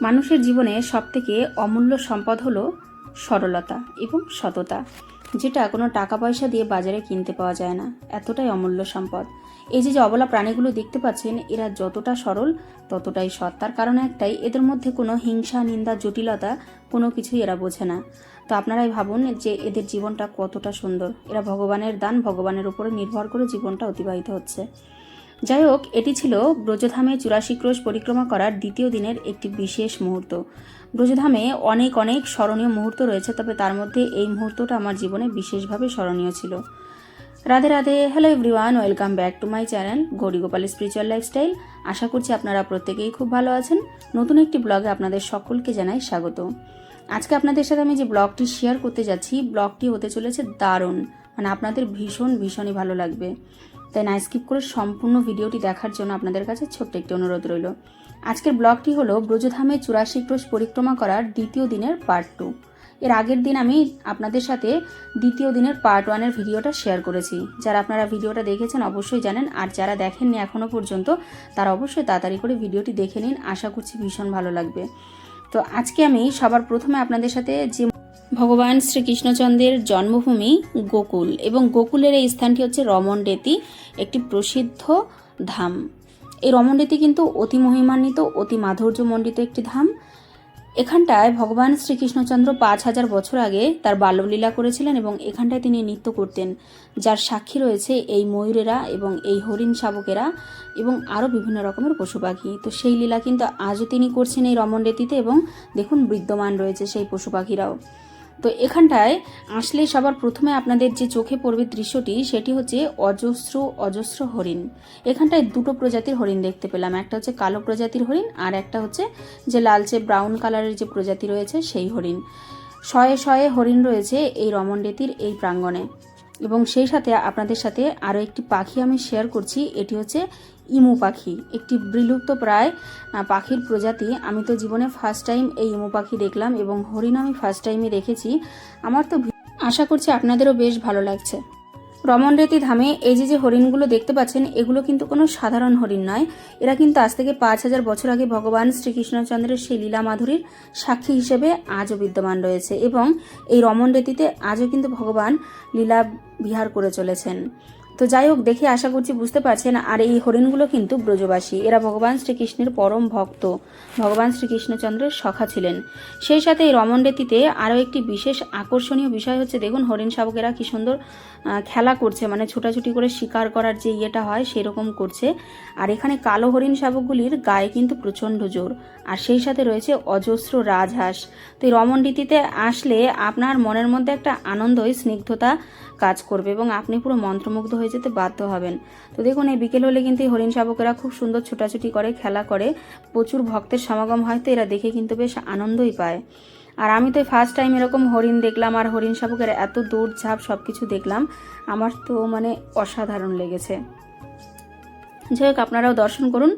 মানুষের জীবনে সবথেকে অমূল্য সম্পদ হলো সরলতা এবং সততা, যেটা কোনো টাকা পয়সা দিয়ে বাজারে কিনতে পাওয়া যায় না। এতটাই অমূল্য সম্পদ। এই যে যে অবলা প্রাণীগুলো দেখতে পাচ্ছেন, এরা যতটা সরল, ততটাই সৎ। তার কারণ একটাই, এদের মধ্যে কোনো হিংসা, নিন্দা, জটিলতা কোনো কিছুই এরা বোঝে না। তো আপনারাই ভাবুন যে এদের জীবনটা কতটা সুন্দর। এরা ভগবানের দান, ভগবানের উপরে নির্ভর করে জীবনটা অতিবাহিত হচ্ছে। যাই হোক, এটি ছিল ব্রজধামে চুরাশি ক্রোশ পরিক্রমা করার দ্বিতীয় দিনের একটি বিশেষ মুহূর্ত। ব্রজধামে অনেক অনেক স্মরণীয় মুহূর্ত রয়েছে, তবে তার মধ্যে এই মুহূর্তটা আমার জীবনে বিশেষভাবে স্মরণীয় ছিল। Radhe Radhe, hello everyone, welcome back to my channel Gauri Gopal spiritual lifestyle. আশা করছি আপনারা প্রত্যেকেই খুব ভালো আছেন। নতুন একটি ব্লগে আপনাদের সকলকে জানাই স্বাগত। আজকে আপনাদের সাথে আমি যে ব্লগটি শেয়ার করতে যাচ্ছি, ব্লগটি হতে চলেছে দারুণ। মানে আপনাদের ভীষণ, ভীষণই ভালো লাগবে। তাই না স্কিপ করে সম্পূর্ণ ভিডিওটি দেখার জন্য আপনাদের কাছে ছোট্ট একটি অনুরোধ রইল। আজকের ব্লগটি হলো ব্রজধামে চুরাশি ক্রোশ পরিক্রমা করার দ্বিতীয় দিনের পার্ট টু এর আগের দিন আমি আপনাদের সাথে দ্বিতীয় দিনের পার্ট ওয়ানের ভিডিওটা শেয়ার করেছি। যারা আপনারা ভিডিওটা দেখেছেন অবশ্যই জানেন, আর যারা দেখেননি এখনও পর্যন্ত, তারা অবশ্যই তাড়াতাড়ি করে ভিডিওটি দেখে নিন। আশা করছি ভীষণ ভালো লাগবে। তো আজকে আমি সবার প্রথমে আপনাদের সাথে যে ভগবান শ্রীকৃষ্ণচন্দ্রের জন্মভূমি গোকুল এবং গোকুলের এই স্থানটি হচ্ছে রমণডেতি একটি প্রসিদ্ধ ধাম। এই রমণডেতি কিন্তু অতি মহিমান্বিত, অতি মাধুর্যমণ্ডিত একটি ধাম। এখানটায় ভগবান শ্রীকৃষ্ণচন্দ্র পাঁচ হাজার বছর আগে তার বাল্যলীলা করেছিলেন এবং এখানটায় তিনি নৃত্য করতেন, যার সাক্ষী রয়েছে এই ময়ূরেরা এবং এই হরিণ শাবকেরা এবং আরও বিভিন্ন রকমের পশু পাখি। তো সেই লীলা কিন্তু আজও তিনি করছেন এই রমণডেতিতে এবং দেখুন, বিদ্যমান রয়েছে সেই পশু পাখিরাও। তো এখানটায় আসলে সবার প্রথমে আপনাদের যে চোখে পড়বে দৃশ্যটি, সেটি হচ্ছে অজস্র অজস্র হরিণ। এখানটায় দুটো প্রজাতির হরিণ দেখতে পেলাম। একটা হচ্ছে কালো প্রজাতির হরিণ আর একটা হচ্ছে যে লালচে ব্রাউন কালারের যে প্রজাতি রয়েছে সেই হরিণ। শয়ে শয়ে হরিণ রয়েছে এই রমণডেতির এই প্রাঙ্গণে। এবং সেই সাথে আপনাদের সাথে আরও একটি পাখি আমি শেয়ার করছি, এটি হচ্ছে ইমু পাখি। একটি বিলুপ্ত প্রায় পাখির প্রজাতি। আমি তো জীবনে ফার্স্ট টাইম এই ইমু পাখি দেখলাম এবং হরিণ আমি ফার্স্ট টাইমে দেখেছি। আমার তো আশা করছি আপনাদেরও বেশ ভালো লাগছে। রমণরেতি ধামে এই যে যে হরিণগুলো দেখতে পাচ্ছেন, এগুলো কিন্তু কোনো সাধারণ হরিণ নয়। এরা কিন্তু আজ থেকে পাঁচ হাজার বছর আগে ভগবান শ্রীকৃষ্ণচন্দ্রের সেই লীলা মাধুরীর সাক্ষী হিসেবে আজও বিদ্যমান রয়েছে এবং এই রমণরেতিতে আজও কিন্তু ভগবান লীলা বিহার করে চলেছেন। তো যাই হোক, দেখে আশা করছি বুঝতে পারছেন। আর এই হরিণগুলো কিন্তু ব্রজবাসী। এরা ভগবান শ্রীকৃষ্ণের পরম ভক্ত। ভগবান শ্রীকৃষ্ণচন্দ্রের সখা ছিলেন। সেই সাথে এই রমণরেতিতে আরও একটি বিশেষ আকর্ষণীয় বিষয় হচ্ছে, দেখুন হরিণ শাবকেরা কি সুন্দর খেলা করছে। মানে ছোটাছুটি করে শিকার করার যে ইয়েটা হয়, সেরকম করছে। আর এখানে কালো হরিণ শাবকগুলির গায়ে কিন্তু প্রচণ্ড জোর। আর সেই সাথে রয়েছে অজস্র রাজহাঁস। তো এই রমণরীতিতে আসলে আপনার মনের মধ্যে একটা আনন্দই, স্নিগ্ধতা কাজ করবে এবং আপনি পুরো মন্ত্রমুগ্ধ হয়ে যেতে বাধ্য হবেন। তো দেখুন, এই বিকেল হলে কিন্তু এই হরিণ শাবকেরা খুব সুন্দর ছোটাছুটি করে, খেলা করে। প্রচুর ভক্তের সমাগম হয়, তো এরা দেখে কিন্তু বেশ আনন্দই পায়। আর আমি তো ফার্স্ট টাইম এরকম হরিণ দেখলাম আর হরিণ শাবকের এত দৌড়ঝাঁপ সব কিছু দেখলাম, আমার তো মানে অসাধারণ লেগেছে। যাই হোক, আপনারাও দর্শন করুন।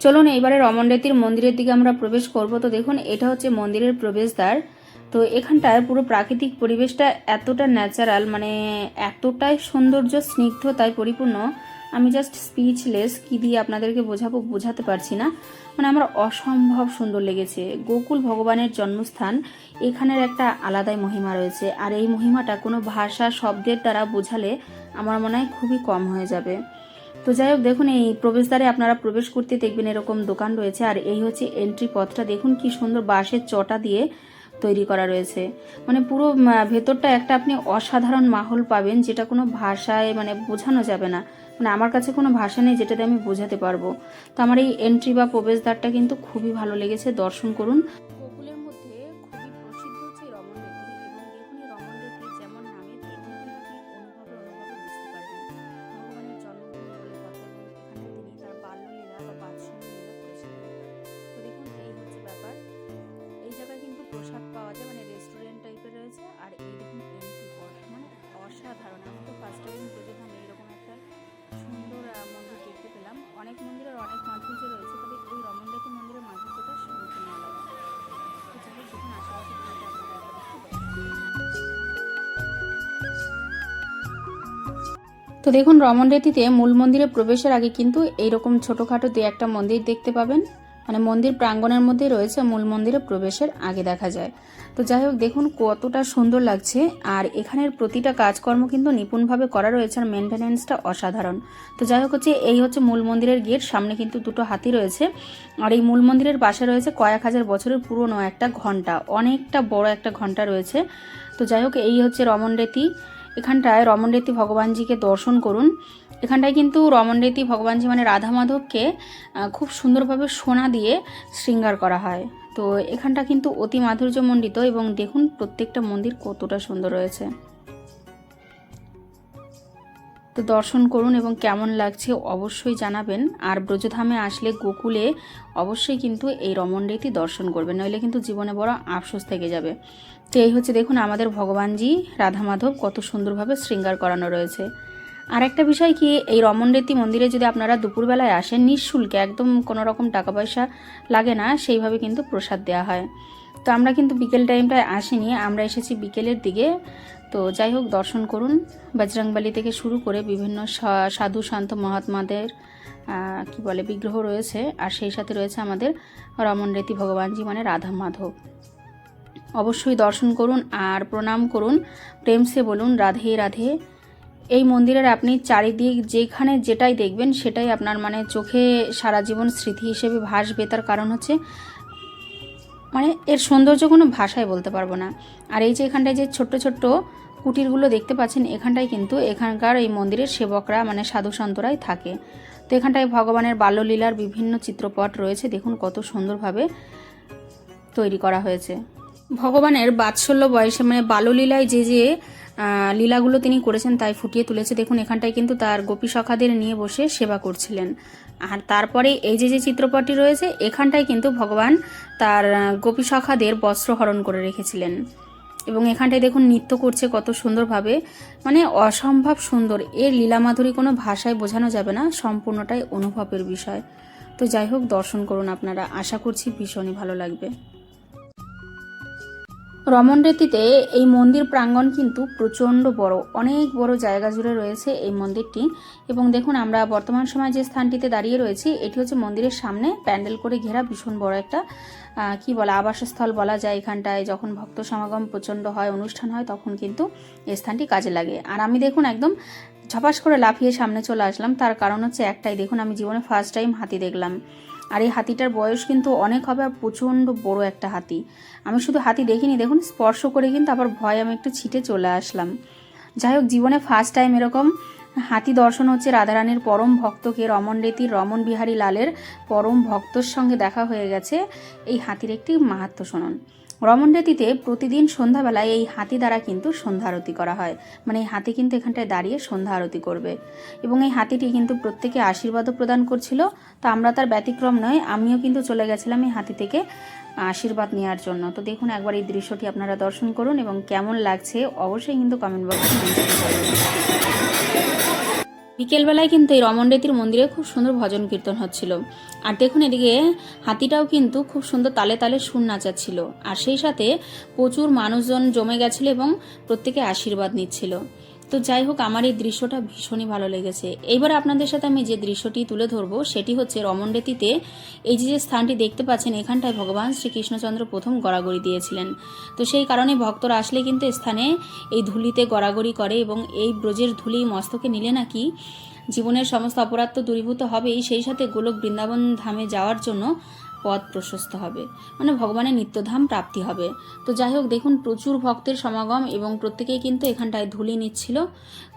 চলুন এবারে রমণরেতির মন্দিরের দিকে আমরা প্রবেশ করব। তো দেখুন, এটা হচ্ছে মন্দিরের প্রবেশদ্বার। তো এখানটায় পুরো প্রাকৃতিক পরিবেশটা এতটা ন্যাচারাল মানে এতটাই সৌন্দর্য স্নিগ্ধতায় পরিপূর্ণ। আমি জাস্ট স্পিচলেস কি দিয়ে আপনাদেরকে বোঝাবো বোঝাতে পারছি না। মানে আমার অসম্ভব সুন্দর লেগেছে। গোকুল ভগবানের জন্মস্থান, এখানের একটা আলাদাই মহিমা রয়েছে। আর এই মহিমাটা কোনো ভাষা, শব্দের দ্বারা বোঝালে আমার মনে হয় খুবই কম হয়ে যাবে। তো যাই হোক, দেখুন, এই প্রবেশদ্বারে আপনারা প্রবেশ করতে দেখবেন এরকম দোকান রয়েছে। আর এই হচ্ছে এন্ট্রি পথটা। দেখুন, কি সুন্দর বাঁশের চটা দিয়ে তৈরি করা রয়েছে। মানে পুরো ভেতরটা একটা আপনি অসাধারণ মাহল পাবেন, যেটা কোনো ভাষায় মানে বোঝানো যাবে না। মানে আমার কাছে কোনো ভাষা নেই যেটাতে আমি বোঝাতে পারব। তো আমার এই এন্ট্রি বা প্রবেশদ্বারটা কিন্তু খুবই ভালো লেগেছে। দর্শন করুন। তো দেখুন রমণরেতিতে মূল মন্দিরে প্রবেশের আগে কিন্তু এইরকম ছোটোখাটো দু একটা মন্দির দেখতে পাবেন। মানে মন্দির প্রাঙ্গণের মধ্যে রয়েছে মূল মন্দিরে প্রবেশের আগে দেখা যায়। তো যাই হোক, দেখুন কতটা সুন্দর লাগছে। আর এখানের প্রতিটা কাজকর্ম কিন্তু নিপুণভাবে করা রয়েছে আর মেনটেনেন্সটা অসাধারণ। তো যাই হোক, হচ্ছে এই হচ্ছে মূল মন্দিরের গেট। সামনে কিন্তু দুটো হাতি রয়েছে। আর এই মূল মন্দিরের পাশে রয়েছে কয়েক হাজার বছরের পুরনো একটা ঘণ্টা। অনেকটা বড় একটা ঘণ্টা রয়েছে। তো যাই হোক, এই হচ্ছে রমনরেতি এখানটায় রমণরেতি ভগবানজিকে দর্শন করুন। এখানটায় কিন্তু রমণরেতি ভগবানজি মানে রাধা মাধবকে খুব সুন্দরভাবে সোনা দিয়ে শৃঙ্গার করা হয়। তো এখানটা কিন্তু অতি মাধুর্যমণ্ডিত এবং দেখুন প্রত্যেকটা মন্দির কতটা সুন্দর রয়েছে। তো দর্শন করুন এবং কেমন লাগছে অবশ্যই জানাবেন। আর ব্রজধামে আসলে গোকুলে অবশ্যই কিন্তু এই রমণরীতি দর্শন করবেন, নইলে কিন্তু জীবনে বড় আফসোস থেকে যাবে। তো এই হচ্ছে দেখুন আমাদের ভগবানজি রাধা মাধব কত সুন্দরভাবে শৃঙ্গার করানো রয়েছে। আর একটা বিষয় কি, এই রমণরীতি মন্দিরে যদি আপনারা দুপুরবেলায় আসেন, নিঃশুল্কে একদম কোনো রকম টাকা পয়সা লাগে না, সেইভাবে কিন্তু প্রসাদ দেওয়া হয়। তো আমরা কিন্তু বিকেল টাইমটায় আসিনি, আমরা এসেছি বিকেলের দিকে। তো যাই হোক, দর্শন করুন। বজরংবালি থেকে শুরু করে বিভিন্ন সাধু শান্ত মহাত্মাদের কি বলে, বিগ্রহ রয়েছে। আর সেই সাথে রয়েছে আমাদের রমণরেতি ভগবানজি মানে রাধা মাধব। অবশ্যই দর্শন করুন আর প্রণাম করুন। প্রেমসে বলুন, রাধে রাধে। এই মন্দিরের আপনি চারিদিক যেখানে যেটাই দেখবেন, সেটাই আপনার মানে চোখে সারা জীবন স্মৃতি হিসেবে ভাসবে। তার কারণ হচ্ছে মানে এর সৌন্দর্য কোনো ভাষায় বলতে পারব না। আর এই যে এখানটায় যে ছোট্ট ছোট্ট কুটিরগুলো দেখতে পাচ্ছেন, এখানটায় কিন্তু এখানকার এই মন্দিরের সেবকরা মানে সাধু সন্তরাই থাকে। তো এখানটায় ভগবানের বাল্যলীলার বিভিন্ন চিত্রপট রয়েছে, দেখুন কত সুন্দরভাবে তৈরি করা হয়েছে। ভগবানের বাৎসল্য বয়সে মানে বাল্যলীলায় যে যে লীলাগুলো তিনি করেছেন তাই ফুটিয়ে তুলেছে, দেখুন এখানটায় কিন্তু তার গোপী সখাদের নিয়ে বসে সেবা করছিলেন। আর তারপরে এই যে যে চিত্রপটটি রয়েছে, এখানটায় কিন্তু ভগবান তার গোপী সখাদের বস্ত্র হরণ করে রেখেছিলেন। এবং এখানটায় দেখুন নৃত্য করছে কত সুন্দরভাবে মানে অসম্ভব সুন্দর। এর লীলামাধুরী কোনো ভাষায় বোঝানো যাবে না, সম্পূর্ণটাই অনুভবের বিষয়। তো যাই হোক, দর্শন করুন আপনারা। আশা করছি ভীষণই ভালো লাগবে। রমনরেতিতে এই মন্দির প্রাঙ্গণ কিন্তু প্রচণ্ড বড়, অনেক বড় জায়গা জুড়ে রয়েছে এই মন্দিরটি। এবং দেখুন, আমরা বর্তমান সময় যে স্থানটিতে দাঁড়িয়ে রয়েছি, এটি হচ্ছে মন্দিরের সামনে প্যান্ডেল করে ঘেরা ভীষণ বড় একটা কি বলে, আবাসস্থল বলা যায় এখানটায়। যখন ভক্ত সমাগম প্রচণ্ড হয়, অনুষ্ঠান হয়, তখন কিন্তু এই স্থানটি কাজে লাগে। আর আমি দেখুন, একদম ঝপাস করে লাফিয়ে সামনে চলে আসলাম। তার কারণ হচ্ছে একটাই, দেখুন, আমি জীবনে ফার্স্ট টাইম হাতি দেখলাম। আর এই হাতিটার বয়স কিন্তু অনেক হবে আর প্রচণ্ড বড় একটা হাতি। আমি শুধু হাতি দেখিনি, দেখুন, স্পর্শ করে কিন্তু আবার ভয় আমি একটু ছিটে চলে আসলাম। যাই হোক, জীবনে ফার্স্ট টাইম এরকম। হাতি দর্শন হচ্ছে রাধারানীর পরম ভক্তকে। রমন রীতির রমন বিহারী লালের পরম ভক্তর সঙ্গে দেখা হয়ে গেছে। এই হাতির একটি মাহাত্ম শুনুন। রমন রীতিতে প্রতিদিন সন্ধ্যাবেলায় এই হাতি দ্বারা কিন্তু সন্ধ্যা আরতি করা হয়। মানে এই হাতি কিন্তু এখানটায় দাঁড়িয়ে সন্ধ্যা আরতি করবে। এবং এই হাতিটি কিন্তু প্রত্যেকে আশীর্বাদও প্রদান করছিল। তো আমরা তার ব্যতিক্রম নয়, আমিও কিন্তু চলে গেছিলাম এই হাতি থেকে আশীর্বাদ নেওয়ার জন্য। তো দেখুন একবার এই দৃশ্যটি আপনারা দর্শন করুন এবং কেমন লাগছে অবশ্যই কিন্তু কমেন্ট বক্সে বিকেলবেলায় কিন্তু এই রমনরেতির মন্দিরে খুব সুন্দর ভজন কীর্তন হচ্ছিল। আর দেখুন এদিকে, হাতিটাও কিন্তু খুব সুন্দর তালে তালে সুর নাচাচ্ছিল। আর সেই সাথে প্রচুর মানুষজন জমে গেছিল এবং প্রত্যেকে আশীর্বাদ নিচ্ছিল। তো যাই হোক, আমার এই দৃশ্যটা ভীষণই ভালো লেগেছে। এইবার আপনাদের সাথে আমি যে দৃশ্যটি তুলে ধরবো, সেটি হচ্ছে রমনরেতিতে এই যে যে স্থানটি দেখতে পাচ্ছেন, এখানটায় ভগবান শ্রীকৃষ্ণচন্দ্র প্রথম গড়াগড়ি দিয়েছিলেন। তো সেই কারণে ভক্তরা আসলে কিন্তু স্থানে এই ধুলিতে গড়াগড়ি করে এবং এই ব্রজের ধুলি, মস্তকে নিলে নাকি জীবনের সমস্ত অপরাধ তো দূরীভূত হবেই। সেই সাথে গোলক বৃন্দাবন ধামে যাওয়ার জন্য পথ প্রশস্ত হবে। মানে ভগবানের নিত্যধাম প্রাপ্তি হবে। তো যাই হোক, দেখুন, প্রচুর ভক্তের সমাগম এবং প্রত্যেকেই কিন্তু এখানটায় ধুলি নিচ্ছিল।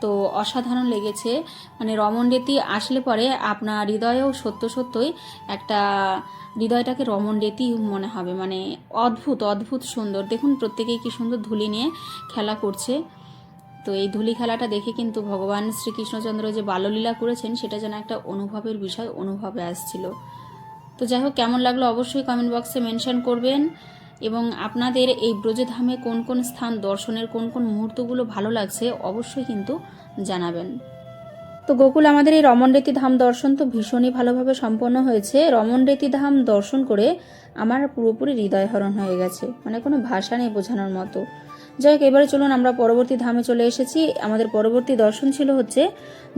তো অসাধারণ লেগেছে। মানে রমনরেতি আসলে পরে আপনার হৃদয়েও সত্য সত্যই একটা হৃদয়টাকে রমনরেতি মনে হবে। মানে অদ্ভুত অদ্ভুত সুন্দর। দেখুন, প্রত্যেকেই কি সুন্দর ধুলি নিয়ে খেলা করছে। তো এই ধুলি খেলাটা দেখে কিন্তু ভগবান শ্রীকৃষ্ণচন্দ্র যে বাল্যলীলা করেছেন, সেটা যেন একটা অনুভবের বিষয়, অনুভবে আসছিল। তো যাই হোক, কেমন লাগল অবশ্যই কমেন্ট বক্সে মেনশন করবেন। এবং আপনাদের এই ব্রজধামে কোন কোন স্থান, দর্শনের কোন কোন মুহূর্তগুলো ভালো লাগছে, অবশ্যই কিন্তু জানাবেন। তো গোকুল, আমাদের এই রমনরেতি ধাম দর্শন তো ভীষণই ভালোভাবে সম্পন্ন হয়েছে। রমনরেতি ধাম দর্শন করে আমার পুরোপুরি হৃদয় হরণ হয়ে গেছে মানে কোনো ভাষা নেই বোঝানোর মতো। যাই হোক, এবারে চলুন, আমরা পরবর্তী ধামে চলে এসেছি। আমাদের পরবর্তী দর্শন ছিল হচ্ছে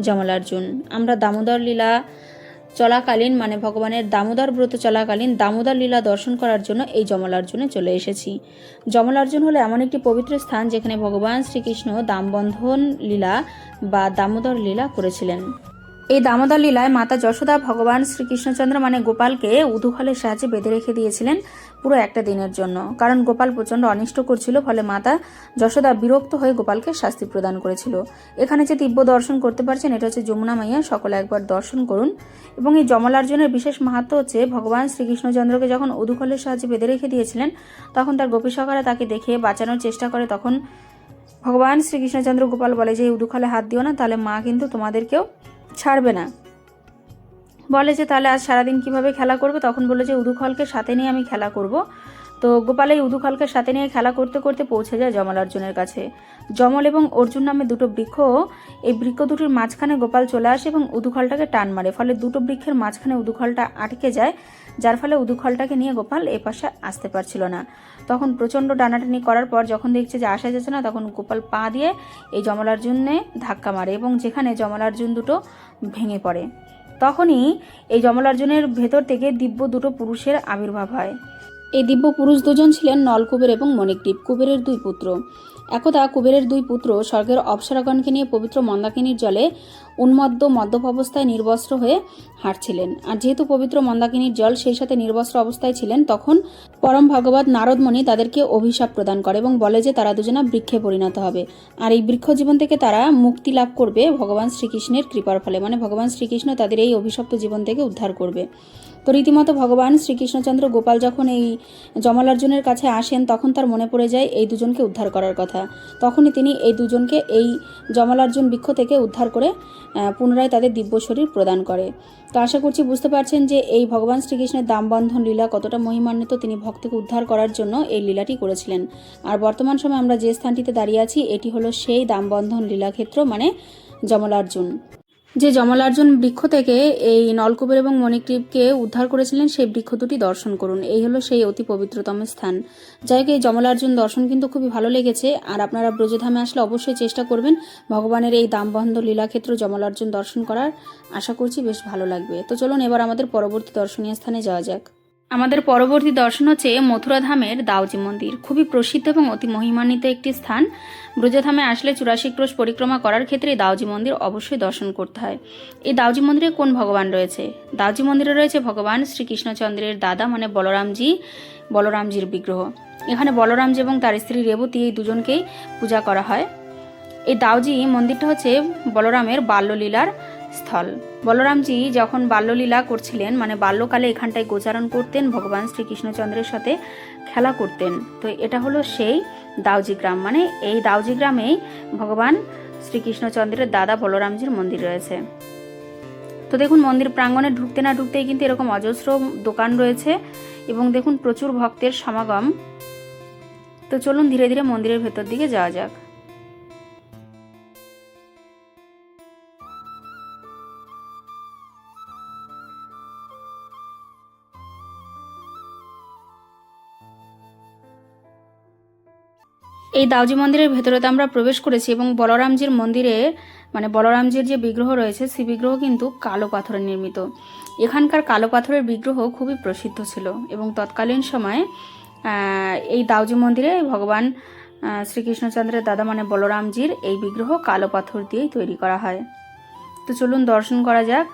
জমলার্জুন আমরা দামোদর লীলা চলাকালীন মানে ভগবানের দামোদর ব্রত চলাকালীন দামোদর লীলা দর্শন করার জন্য এই জমলার্জুনে চলে এসেছি। জমলার্জুন হলো এমন একটি পবিত্র স্থান যেখানে ভগবান শ্রীকৃষ্ণ দামবন্ধন লীলা বা দামোদর লীলা করেছিলেন। এই দামোদর লীলায় মাতা যশোদা ভগবান শ্রীকৃষ্ণচন্দ্র মানে গোপালকে উদুখালের সাহায্যে বেঁধে রেখে দিয়েছিলেন পুরো একটা দিনের জন্য। কারণ গোপাল প্রচণ্ড অনিষ্ট করছিল, ফলে মাতা যশোদা বিরক্ত হয়ে গোপালকে শাস্তি প্রদান করেছিল। এখানে যে দিব্য দর্শন করতে পারছেন, এটা হচ্ছে যমুনা মাইয়া। সকলে একবার দর্শন করুন। এবং এই জমলার্জুনের বিশেষ মাহাত্ম হচ্ছে, ভগবান শ্রীকৃষ্ণচন্দ্রকে যখন উদুখলের সাহায্যে বেঁধে রেখে দিয়েছিলেন, তখন তার গোপীসকারা তাকে দেখে বাঁচানোর চেষ্টা করে। তখন ভগবান শ্রীকৃষ্ণচন্দ্র গোপাল বলে, যে উদুখালে হাত দিও না, তাহলে মা কিন্তু তোমাদেরকেও ছাড়বে না। বলে যে, তাহলে আজ সারাদিন কীভাবে খেলা করবে? তখন বলে যে উদুখলকে সাথে নিয়ে আমি খেলা করব। তো গোপাল এই উদুখলকে সাথে নিয়ে খেলা করতে করতে পৌঁছে যায় যমল অর্জুনের কাছে। যমল এবং অর্জুন নামে দুটো বৃক্ষ, এই বৃক্ষ দুটির মাঝখানে গোপাল চলে আসে এবং উদুখলটাকে টান মারে। ফলে দুটো বৃক্ষের মাঝখানে উদুখলটা আটকে যায়। যার ফলে উদুখলটাকে নিয়ে গোপাল এ পাশে আসতে পারছিল না। তখন প্রচণ্ড টানাটানি করার পর যখন দেখছে যে আসা যাচ্ছে না, তখন গোপাল পা দিয়ে এই জমলার্জুনে ধাক্কা মারে এবং যেখানে জমলার্জুন দুটো ভেঙে পড়ে, তখনই এই জমলার্জুনের ভেতর থেকে দিব্য দুটো পুরুষের আবির্ভাব হয়। এই দিব্য পুরুষ দুজন ছিলেন নলকুবের এবং মণিকদ্বীপ কুবেরের দুই পুত্র। একদা কুবেরের দুই পুত্র স্বর্গের অপ্সরাগণকে নিয়ে পবিত্র মন্দাকিনীর জলে উন্মদ্দ মদ্যপ অবস্থায় নির্বস্ত্র হয়ে হাঁটছিলেন। আর যেহেতু পবিত্র মন্দাকিনীর জল সেই সাথে নির্বস্ত্র অবস্থায় ছিলেন, তখন পরম ভগবত নারদমণি তাদেরকে অভিশাপ প্রদান করে এবং বলে যে তারা দুজনা বৃক্ষে পরিণত হবে। আর এই বৃক্ষ জীবন থেকে তারা মুক্তি লাভ করবে ভগবান শ্রীকৃষ্ণের কৃপার ফলে। মানে ভগবান শ্রীকৃষ্ণ তাদের এই অভিশপ্ত জীবন থেকে উদ্ধার করবে। তো রীতিমতো ভগবান শ্রীকৃষ্ণচন্দ্র গোপাল যখন এই জমলার্জুনের কাছে আসেন, তখন তার মনে পড়ে যায় এই দুজনকে উদ্ধার করার কথা। তখনই তিনি এই দুজনকে এই জমলার্জুন বৃক্ষ থেকে উদ্ধার করে পুনরায় তাদের দিব্য শরীর প্রদান করে। তো আশা করছি বুঝতে পারছেন যে এই ভগবান শ্রীকৃষ্ণের দামবন্ধন লীলা কতটা মহিমান্বিত তিনি ভক্তকে উদ্ধার করার জন্য এই লীলাটি করেছিলেন। আর বর্তমান সময়ে আমরা যে স্থানটিতে দাঁড়িয়ে আছি, এটি হলো সেই দামবন্ধন লীলাক্ষেত্র মানে জমলার্জুন যে জমলার্জুন বৃক্ষ থেকে এই নলকূপের এবং মণিগ্রীবকে উদ্ধার করেছিলেন, সেই বৃক্ষ দুটি দর্শন করুন। এই হলো সেই অতি পবিত্রতম স্থান। যাই হোক, এই জমলার্জুন দর্শন কিন্তু খুবই ভালো লেগেছে। আর আপনারা ব্রজধামে আসলে অবশ্যই চেষ্টা করবেন ভগবানের এই দামবন্ধ লীলাক্ষেত্র জমলার্জুন দর্শন করার। আশা করছি বেশ ভালো লাগবে। তো চলুন এবার আমাদের পরবর্তী দর্শনীয় স্থানে যাওয়া যাক। আমাদের পরবর্তী দর্শন হচ্ছে মথুরাধামের দাউজি মন্দির। খুবই প্রসিদ্ধ এবং অতি মহিমান্বিত একটি স্থান। ব্রজধামে আসলে চুরাশি ক্রোশ পরিক্রমা করার ক্ষেত্রে দাউজি মন্দির অবশ্যই দর্শন করতে হয়। এই দাউজি মন্দিরে কোন ভগবান রয়েছে? দাউজি মন্দিরে রয়েছে ভগবান শ্রীকৃষ্ণচন্দ্রের দাদা মানে বলরামজি, বলরামজির বিগ্রহ। এখানে বলরামজি এবং তার স্ত্রী রেবতী এই দুজনকেই পূজা করা হয়। এই দাউজি মন্দিরটা হচ্ছে বলরামের বাল্যলীলার স্থল বলরামজি যখন বাল্যলীলা করছিলেন মানে বাল্যকালে এখানটায় গোচারণ করতেন, ভগবান শ্রীকৃষ্ণচন্দ্রের সাথে খেলা করতেন। তো এটা হলো সেই দাউজি গ্রাম। মানে এই দাউজি গ্রামেই ভগবান শ্রীকৃষ্ণচন্দ্রের দাদা বলরামজির মন্দির রয়েছে। তো দেখুন, মন্দির প্রাঙ্গণে ঢুকতে না ঢুকতেই কিন্তু এরকম অজস্র দোকান রয়েছে এবং দেখুন প্রচুর ভক্তের সমাগম। তো চলুন ধীরে ধীরে মন্দিরের ভেতর দিকে যাওয়া যাক। এই দাউজি মন্দিরের ভেতরে তো আমরা প্রবেশ করেছি এবং বলরামজির মন্দিরে মানে বলরামজির যে বিগ্রহ রয়েছে সেই বিগ্রহ কিন্তু কালো পাথরে নির্মিত। এখানকার কালো পাথরের বিগ্রহ খুবই প্রসিদ্ধ ছিল এবং তৎকালীন সময়ে এই দাউজি মন্দিরে ভগবান শ্রীকৃষ্ণচন্দ্রের দাদা মানে বলরামজির এই বিগ্রহ কালো পাথর দিয়েই তৈরি করা হয়। তো চলুন দর্শন করা যাক।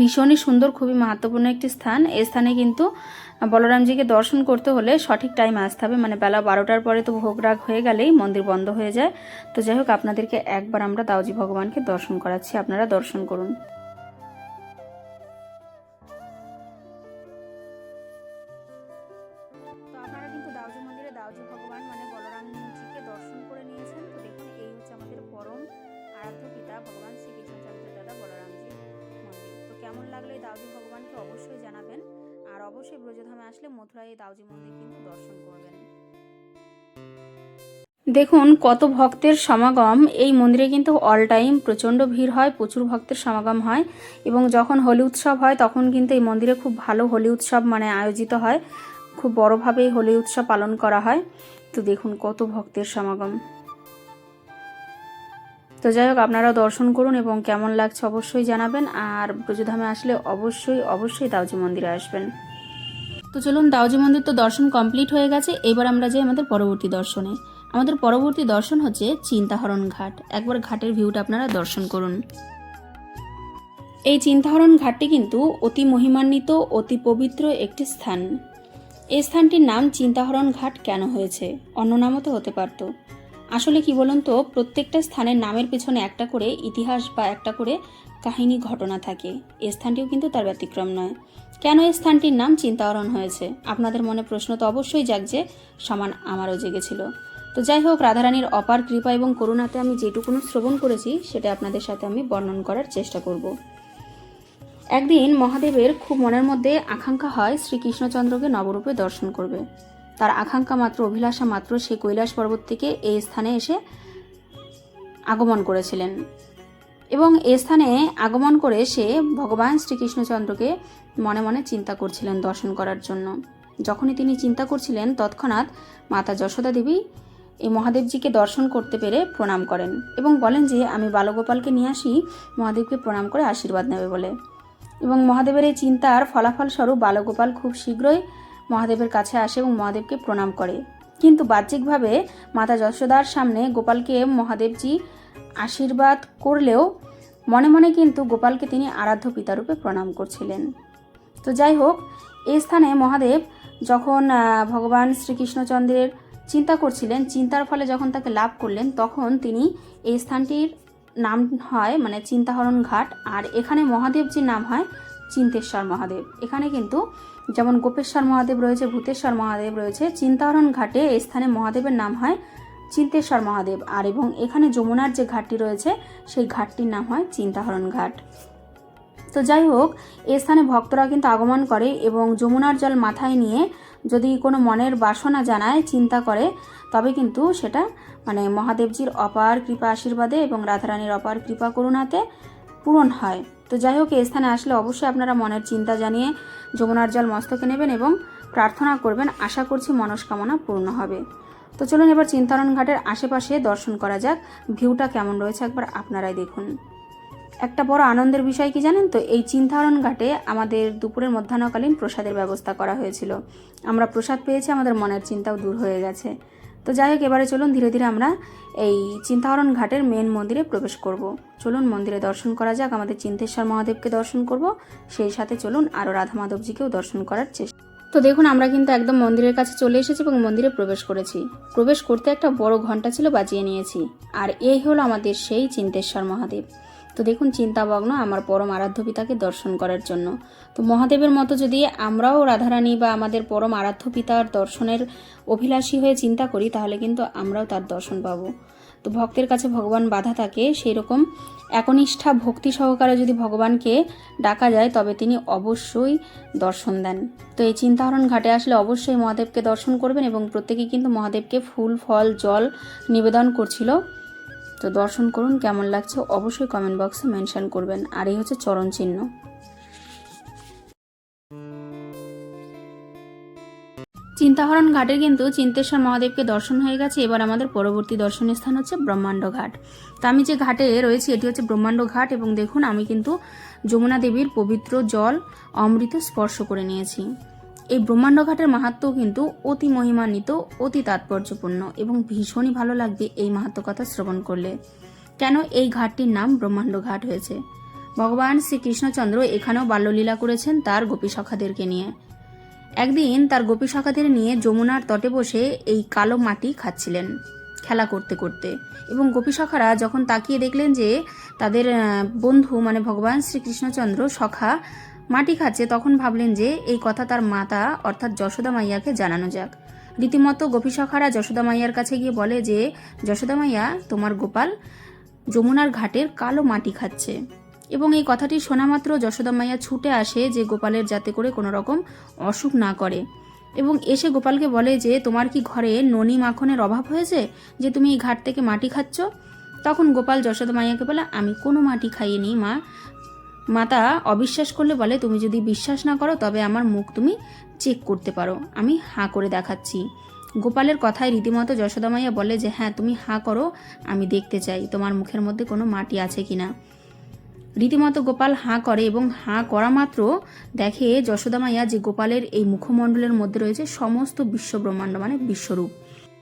ভীষণই সুন্দর, খুবই মাহাত্মপূর্ণ একটি স্থান। এই স্থানে কিন্তু বলরামজিকে দর্শন করতে হলে সঠিক টাইম আসতে হবে। মানে বেলা বারোটার পরে তো ভোগ রাগ হয়ে গেলেই মন্দির বন্ধ হয়ে যায়। তো যাই হোক, আপনাদেরকে একবার আমরা দাউজি ভগবানকে দর্শন করাচ্ছি। আপনারা দর্শন করুন। দেখুন, কত ভক্তের সমাগম। এই মন্দিরে কিন্তু অল টাইম প্রচণ্ড ভিড় হয়, প্রচুর ভক্তের সমাগম হয় এবং যখন হোলি উৎসব হয়, তখন কিন্তু এই মন্দিরে খুব ভালো হোলি উৎসব মানে আয়োজিত হয়। খুব বড়োভাবে হোলি উৎসব পালন করা হয়। তো দেখুন, কত ভক্তের সমাগম। তো যাই হোক, আপনারাও দর্শন করুন এবং কেমন লাগছে অবশ্যই জানাবেন। আর ব্রজধামে আসলে অবশ্যই অবশ্যই দাউজি মন্দিরে আসবেন। তো চলুন দাউজি মন্দির তো দর্শন কমপ্লিট হয়ে গেছে। এবার আমরা যাই আমাদের পরবর্তী দর্শনে। আমাদের পরবর্তী দর্শন হচ্ছে চিন্তাহরণ ঘাট। একবার ঘাটের ভিউটা আপনারা দর্শন করুন। এই চিন্তাহরণ ঘাটটি কিন্তু অতি মহিমান্বিত, অতি পবিত্র একটি স্থান। এই স্থানটির নাম চিন্তাহরণ ঘাট কেন হয়েছে? অন্য নামও তো হতে পারত। আসলে কি বলুন তো, প্রত্যেকটা স্থানের নামের পেছনে একটা করে ইতিহাস বা একটা করে কাহিনী ঘটনা থাকে। এই স্থানটিও কিন্তু তার ব্যতিক্রম নয়। কেন এই স্থানটির নাম চিন্তাহরণ হয়েছে? আপনাদের মনে প্রশ্ন তো অবশ্যই জাগছে, সমান আমারও জেগেছিল। তো যাই হোক, রাধারানীর অপার কৃপা এবং করুণাতে আমি যেটুকুনো শ্রবণ করেছি, সেটা আপনাদের সাথে আমি বর্ণন করার চেষ্টা করব। একদিন মহাদেবের খুব মনের মধ্যে আকাঙ্ক্ষা হয় শ্রীকৃষ্ণচন্দ্রকে নবরূপে দর্শন করবে। তার আকাঙ্ক্ষা মাত্র, অভিলাষা মাত্র সে কৈলাস পর্বত থেকে এই স্থানে এসে আগমন করেছিলেন। এবং এ স্থানে আগমন করে সে ভগবান শ্রীকৃষ্ণচন্দ্রকে মনে মনে চিন্তা করছিলেন দর্শন করার জন্য। যখনই তিনি চিন্তা করছিলেন, তৎক্ষণাৎ মাতা যশোদা দেবী এই মহাদেবজিকে দর্শন করতে পেরে প্রণাম করেন এবং বলেন যে, আমি বালগোপালকে নিয়ে আসি, মহাদেবকে প্রণাম করে আশীর্বাদ নেবে বলে। এবং মহাদেবের এই চিন্তার ফলাফল স্বরূপ বালগোপাল খুব শীঘ্রই মহাদেবের কাছে আসে এবং মহাদেবকে প্রণাম করে। কিন্তু বাহ্যিকভাবে মাতা যশোদার সামনে গোপালকে মহাদেবজি আশীর্বাদ করলেও মনে মনে কিন্তু গোপালকে তিনি আরাধ্য পিতারূপে প্রণাম করছিলেন। তো যাই হোক এই স্থানে মহাদেব যখন ভগবান শ্রীকৃষ্ণচন্দ্রের চিন্তা করছিলেন, চিন্তার ফলে যখন তাকে লাভ করলেন, তখন তিনি এই স্থানটির নাম হয় মানে চিন্তাহরণ ঘাট, আর এখানে মহাদেবজির নাম হয় চিন্তেশ্বর মহাদেব। এখানে কিন্তু যেমন গোপেশ্বর মহাদেব রয়েছে, ভূতেশ্বর মহাদেব রয়েছে, চিন্তাহরণ ঘাটে এই স্থানে মহাদেবের নাম হয় চিন্তেশ্বর মহাদেব। আর এবং এখানে যমুনার যে ঘাটটি রয়েছে, সেই ঘাটটির নাম হয় চিন্তাহরণ ঘাট। তো যাই হোক, এ স্থানে ভক্তরা কিন্তু আগমন করে এবং যমুনার জল মাথায় নিয়ে যদি কোনো মনের বাসনা জানায়, চিন্তা করে, তবে কিন্তু সেটা মানে মহাদেবজির অপার কৃপা আশীর্বাদে এবং রাধারানীর অপার কৃপা করুণাতে পূরণ হয়। তো যাই হোক, এই স্থানে আসলে অবশ্যই আপনারা মনের চিন্তা জানিয়ে যমুনার জল মস্তকে নেবেন এবং প্রার্থনা করবেন। আশা করছি মনস্কামনা পূর্ণ হবে। তো চলুন এবার চিন্তারণ ঘাটের আশেপাশে দর্শন করা যাক। ভিউটা কেমন রয়েছে একবার আপনারাই দেখুন। একটা বড় আনন্দের বিষয় কি জানেন তো? এই চিন্তাহরণ ঘাটে আমাদের দুপুরের মধ্যাহ্নকালীন প্রসাদের ব্যবস্থা করা হয়েছিল। আমরা প্রসাদ পেয়েছি, আমাদের মনের চিন্তাও দূর হয়ে গেছে। তো যাই হোক, এবারে চলুন ধীরে ধীরে আমরা এই চিন্তাহরণ ঘাটের মেন মন্দিরে প্রবেশ করব। চলুন মন্দিরে দর্শন করা যাক, আমাদের চিন্তেশ্বর মহাদেবকে দর্শন করব। সেই সাথে চলুন আরও রাধা মাধবজিকেও দর্শন করার চেষ্টা তো দেখুন, আমরা কিন্তু একদম মন্দিরের কাছে চলে এসেছি এবং মন্দিরে প্রবেশ করেছি। প্রবেশ করতে একটা বড় ঘণ্টা ছিল বাজিয়ে নিয়েছি। আর এই হলো আমাদের সেই চিন্তেশ্বর মহাদেব। তো দেখুন, চিন্তামগ্ন আমার পরম আরাধ্য পিতাকে দর্শন করার জন্য। তো মহাদেবের মতো যদি আমরাও রাধারানী বা আমাদের পরম আরাধ্য পিতার দর্শনের অভিলাষী হয়ে চিন্তা করি, তাহলে কিন্তু আমরাও তার দর্শন পাবো। তো ভক্তের কাছে ভগবান বাধা থাকে সেই রকম একনিষ্ঠা ভক্তি সহকারে যদি ভগবানকে ডাকা যায়, তবে তিনি অবশ্যই দর্শন দেন। তো এই চিন্তাহরণ ঘাটে আসলে অবশ্যই মহাদেবকে দর্শন করবেন এবং প্রত্যেকেই কিন্তু মহাদেবকে ফুল, ফল, জল নিবেদন করছিল। তো দর্শন করুন কেমন লাগছে, অবশ্যই কমেন্ট বক্সে মেনশন করবেন। আর এই হচ্ছে চরণ চিহ্ন। চিন্তাহরণ ঘাটে কিন্তু চিন্তেশ্বর মহাদেবকে দর্শন হয়ে গেছে। এবার আমাদের পরবর্তী দর্শনীয় স্থান হচ্ছে ব্রহ্মাণ্ড ঘাট। তো আমি যে ঘাটে রয়েছি, এটি হচ্ছে ব্রহ্মাণ্ড ঘাট এবং দেখুন আমি কিন্তু যমুনা দেবীর পবিত্র জল অমৃত স্পর্শ করে নিয়েছি। এই ব্রহ্মাণ্ড ঘাটের মাহাত্ম কিন্তু অতি মহিমান্বিত, অতি তাৎপর্যপূর্ণ এবং ভীষণই ভালো লাগবে এই মাহাত্ম কথা শ্রবণ করলে। কেন এই ঘাটটির নাম ব্রহ্মাণ্ড ঘাট হয়েছে? ভগবান শ্রীকৃষ্ণচন্দ্র এখানেও বাল্যলীলা করেছেন তার গোপীসখাদেরকে নিয়ে। একদিন তার গোপীসখাদের নিয়ে যমুনার তটে বসে এই কালো মাটি খাচ্ছিলেন খেলা করতে করতে এবং গোপীসখারা যখন তাকিয়ে দেখলেন যে তাদের বন্ধু মানে ভগবান শ্রীকৃষ্ণচন্দ্র সখা মাটি খাচ্ছে, তখন ভাবলেন যে এই কথা তার মাতা, অর্থাৎ যশোদা মাইয়াকে জানানো যাক। রীতিমতো গোপী গোপীসখারা যশোদা মাইয়ার কাছে গিয়ে বলে যে, যশোদা মাইয়া, তোমার গোপাল যমুনার ঘাটের কালো মাটি খাচ্ছে। এবং এই কথাটি শোনা মাত্র যশোদা মাইয়া ছুটে আসে যে গোপালের যাতে করে কোনো রকম অসুখ না করে। এবং এসে গোপালকে বলে যে, তোমার কি ঘরে ননি মাখনের অভাব হয়েছে যে তুমি এই ঘাট থেকে মাটি খাচ্ছ? তখন গোপাল যশোদা মাইয়াকে বলে, আমি কোনো মাটি খাইনি, মা। মাতা অবিশ্বাস করলে বলে, তুমি যদি বিশ্বাস না করো, তবে আমার মুখ তুমি চেক করতে পারো। আমি হাঁ করে দেখাচ্ছি। গোপালের কথায় রীতিমতো যশোদামাইয়া বলে যে হ্যাঁ তুমি হাঁ করো, আমি দেখতে চাই, তোমার মুখের মধ্যে কোনো মাটি আছে কি না? রীতিমতো গোপাল হাঁ করে এবং হাঁ করা মাত্র দেখে যশোদামাইয়া যে গোপালের এই মুখমণ্ডলের মধ্যে রয়েছে সমস্ত বিশ্ব ব্রহ্মাণ্ড মানে বিশ্বরূপ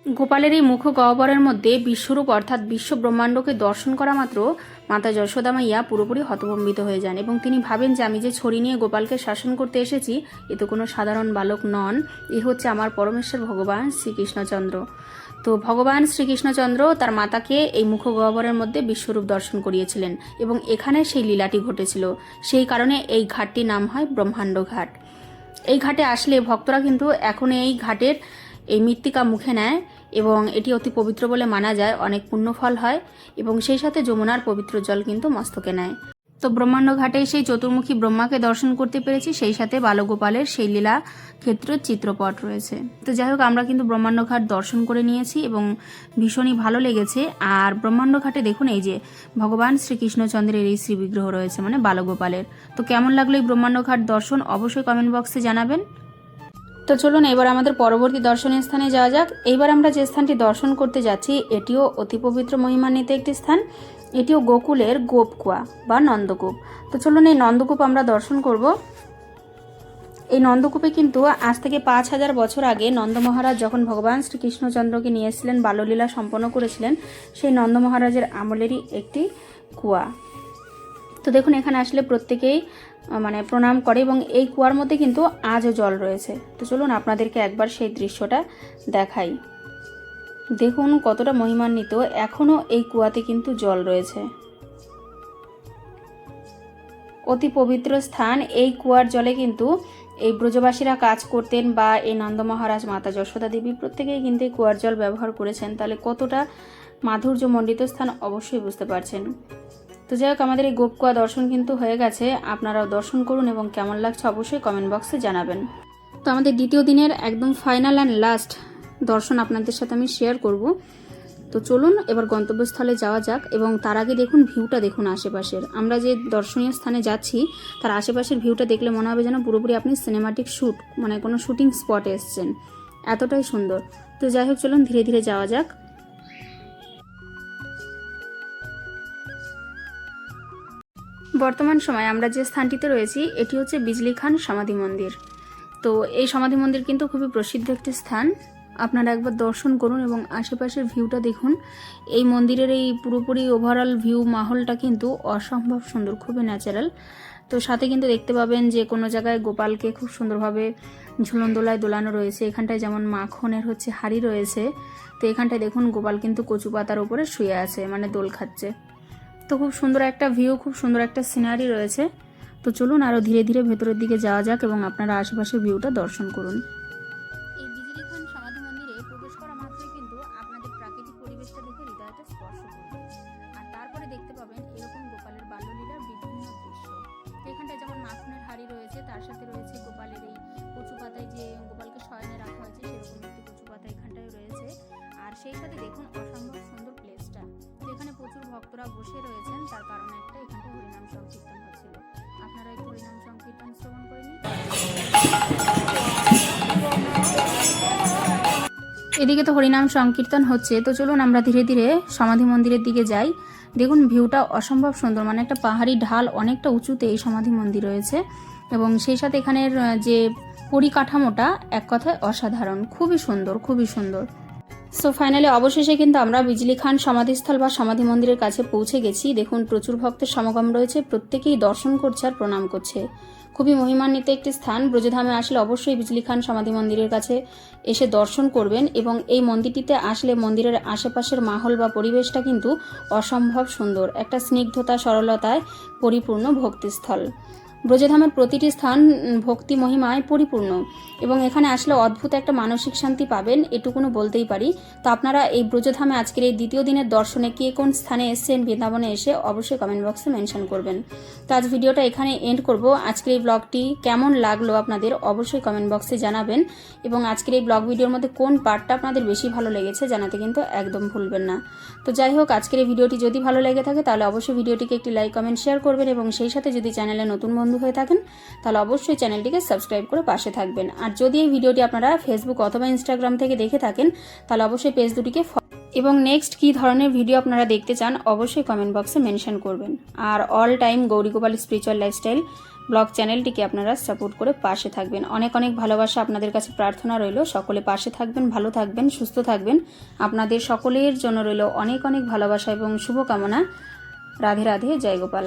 গোপালের এই মুখ গহ্বরের মধ্যে বিশ্বরূপ অর্থাৎ বিশ্ব ব্রহ্মাণ্ডকে দর্শন করা মাত্র মাতা যশোদা মাইয়া পুরোপুরি হতভম্বিত হয়ে যান এবং তিনি ভাবেন যে আমি যে ছড়ি নিয়ে গোপালকে শাসন করতে এসেছি, এ তো কোনো সাধারণ বালক নন। এ হচ্ছে আমার পরমেশ্বর ভগবান শ্রীকৃষ্ণচন্দ্র। তো ভগবান শ্রীকৃষ্ণচন্দ্র তার মাতাকে এই মুখ গহ্বরের মধ্যে বিশ্বরূপ দর্শন করিয়েছিলেন এবং এখানে সেই লীলাটি ঘটেছিল। সেই কারণে এই ঘাটটির নাম হয় ব্রহ্মাণ্ড ঘাট। এই ঘাটে আসলে ভক্তরা কিন্তু এখন এই ঘাটের এই মৃত্তিকা মুখে নেয় এবং এটি অতি পবিত্র বলে মানা যায়, অনেক পুণ্যফল হয় এবং সেই সাথে যমুনার পবিত্র জল কিন্তু মস্তকে নেয়। তো ব্রহ্মাণ্ড ঘাটে সেই চতুর্মুখী ব্রহ্মাকে দর্শন করতে পেরেছি, সেই সাথে বালগোপালের সেই লীলা ক্ষেত্রের চিত্রপট রয়েছে। তো যাই হোক, আমরা কিন্তু ব্রহ্মাণ্ড ঘাট দর্শন করে নিয়েছি এবং ভীষণই ভালো লেগেছে। আর ব্রহ্মাণ্ড ঘাটে দেখুন, এই যে ভগবান শ্রীকৃষ্ণচন্দ্রের এই শ্রীবিগ্রহ রয়েছে মানে বালগোপালের। তো কেমন লাগল এই ব্রহ্মাণ্ড ঘাট দর্শন? অবশ্যই কমেন্ট বক্সে জানাবেন। তো চলুন এবার আমাদের পরবর্তী দর্শনীয় স্থানে যাওয়া যাক। এইবার আমরা যে স্থানটি দর্শন করতে যাচ্ছি, এটিও অতি পবিত্র মহিমান্বিত একটি স্থান। এটিও গোকুলের গোপকুয়া বা নন্দকূপ। তো চলুন এই নন্দকূপ আমরা দর্শন করব। এই নন্দকূপে কিন্তু আজ থেকে পাঁচ হাজার বছর আগে নন্দ মহারাজ যখন ভগবান শ্রীকৃষ্ণচন্দ্রকে নিয়ে এসেছিলেন, বাল্যলীলা সম্পন্ন করেছিলেন, সেই নন্দ মহারাজের আমলেরই একটি কুয়া। তো দেখুন, এখানে আসলে প্রত্যেকেই মানে প্রণাম করে এবং এই কুয়ার মধ্যে কিন্তু আজও জল রয়েছে। তো চলুন আপনাদেরকে একবার সেই দৃশ্যটা দেখাই। দেখুন কতটা মহিমান্বিত, এখনও এই কুয়াতে কিন্তু জল রয়েছে। অতি পবিত্র স্থান, এই কুয়ার জলে কিন্তু এই ব্রজবাসীরা কাজ করতেন বা এই নন্দ মহারাজ, মাতা যশোদা দেবী প্রত্যেকেই কিন্তু এই কুয়ার জল ব্যবহার করেছেন। তাহলে কতটা মাধুর্যমণ্ডিত স্থান অবশ্যই বুঝতে পারছেন। তো যাই হোক, আমাদের এই গোপকুয়া দর্শন কিন্তু হয়ে গেছে। আপনারাও দর্শন করুন এবং কেমন লাগছে অবশ্যই কমেন্ট বক্সে জানাবেন। তো আমাদের দ্বিতীয় দিনের একদম ফাইনাল অ্যান্ড লাস্ট দর্শন আপনাদের সাথে আমি শেয়ার করব। তো চলুন, এবার গন্তব্যস্থলে যাওয়া যাক এবং তার আগে দেখুন ভিউটা দেখুন আশেপাশের। আমরা যে দর্শনীয় স্থানে যাচ্ছি, তার আশেপাশের ভিউটা দেখলে মনে হবে যেন পুরোপুরি আপনি সিনেমাটিক শ্যুট মানে কোনো শুটিং স্পটে এসছেন। এতটাই সুন্দর। তো যাই হোক, চলুন ধীরে ধীরে যাওয়া যাক। বর্তমান সময়ে আমরা যে স্থানটিতে রয়েছি, এটি হচ্ছে বিজলি খান সমাধি মন্দির। তো এই সমাধি মন্দির কিন্তু খুবই প্রসিদ্ধ একটি স্থান। আপনারা একবার দর্শন করুন এবং আশেপাশের ভিউটা দেখুন। এই মন্দিরের এই পুরোপুরি ওভারঅল ভিউ মাহলটা কিন্তু অসম্ভব সুন্দর, খুবই ন্যাচারাল তো সাথে কিন্তু দেখতে পাবেন যে কোনো জায়গায় গোপালকে খুব সুন্দরভাবে ঝুলন দোলায় দোলানো রয়েছে। এখানটায় যেমন মাখনের হচ্ছে হাড়ি রয়েছে। তো এখানটায় দেখুন গোপাল কিন্তু কচু পাতার উপরে শুয়ে আছে মানে দোল খাচ্ছে। তো খুব সুন্দর একটা ভিউ খুব সুন্দর একটা সিনারি রয়েছে। তো চলুন আরও ধীরে ধীরে ভেতরের দিকে যাওয়া যাক এবং আপনারা আশেপাশের ভিউটা দর্শন করুন। হরিনাম সংকীর্তন হচ্ছে। তো চলুন আমরা ধীরে ধীরে সমাধি মন্দিরের দিকে যাই। দেখুন, ভিউটা অসম্ভব সুন্দর। মানে একটা পাহাড়ি ঢাল অনেকটা উঁচুতে এই সমাধি মন্দির রয়েছে। এবং সেই সাথে এখানের যে পরিকাঠামোটা, এক কথায় অসাধারণ। খুবই সুন্দর খুবই সুন্দর। সো ফাইনালি অবশেষে কিন্তু আমরা বিজলি খান সমাধিস্থল বা সমাধি মন্দিরের কাছে পৌঁছে গেছি। দেখুন, প্রচুর ভক্তের সমাগম রয়েছে। প্রত্যেকেই দর্শন করছে আর প্রণাম করছে। খুবই মহিমান্বিত একটি স্থান। ব্রজধামে আসলে অবশ্যই বিজলি খান সমাধি মন্দিরের কাছে এসে দর্শন করবেন এবং এই মন্দিরটিতে আসলে মন্দিরের আশেপাশের মাহল বা পরিবেশটা কিন্তু অসম্ভব সুন্দর। একটা স্নিগ্ধতা, সরলতায় পরিপূর্ণ ভক্তিস্থল। ব্রজধামের প্রতিটি স্থান ভক্তি মহিমায় পরিপূর্ণ এবং এখানে আসলে অদ্ভুত একটা মানসিক শান্তি পাবেন এটুকুনো বলতেই পারি। তো আপনারা এই ব্রজধামে আজকের এই দ্বিতীয় দিনের দর্শনে কে কোন স্থানে এসেছেন, বৃন্দাবনে এসে অবশ্যই কমেন্ট বক্সে মেনশন করবেন। তো আজ ভিডিওটা এখানে এন্ড করব। আজকের এই ব্লগটি কেমন লাগল আপনাদের অবশ্যই কমেন্ট বক্সে জানাবেন এবং আজকের এই ব্লগ ভিডিওর মধ্যে কোন পার্টটা আপনাদের বেশি ভালো লেগেছে জানাতে কিন্তু একদম ভুলবেন না। তো যাই হোক, আজকের এই ভিডিওটি যদি ভালো লেগে থাকে তাহলে অবশ্যই ভিডিওটিকে একটি লাইক কমেন্ট শেয়ার করবেন এবং সেই সাথে যদি চ্যানেলে নতুন বন্ধু বন্ধু হয়ে থাকেন, তাহলে অবশ্যই চ্যানেলটিকে সাবস্ক্রাইব করে পাশে থাকবেন। আর যদি এই ভিডিওটি আপনারা ফেসবুক অথবা ইনস্টাগ্রাম থেকে দেখে থাকেন, তাহলে অবশ্যই পেজ দুটিকে এবং নেক্সট কী ধরনের ভিডিও আপনারা দেখতে চান, অবশ্যই কমেন্ট বক্সে মেনশন করবেন। আর all time Gaurigopal spiritual lifestyle blog চ্যানেলটিকে আপনারা সাপোর্ট করে পাশে থাকবেন। অনেক অনেক ভালোবাসা আপনাদের কাছে প্রার্থনা রইল। সকলে পাশে থাকবেন, ভালো থাকবেন, সুস্থ থাকবেন। আপনাদের সকলের জন্য রইল অনেক অনেক ভালোবাসা এবং শুভকামনা। রাধে রাধে, জয় গোপাল।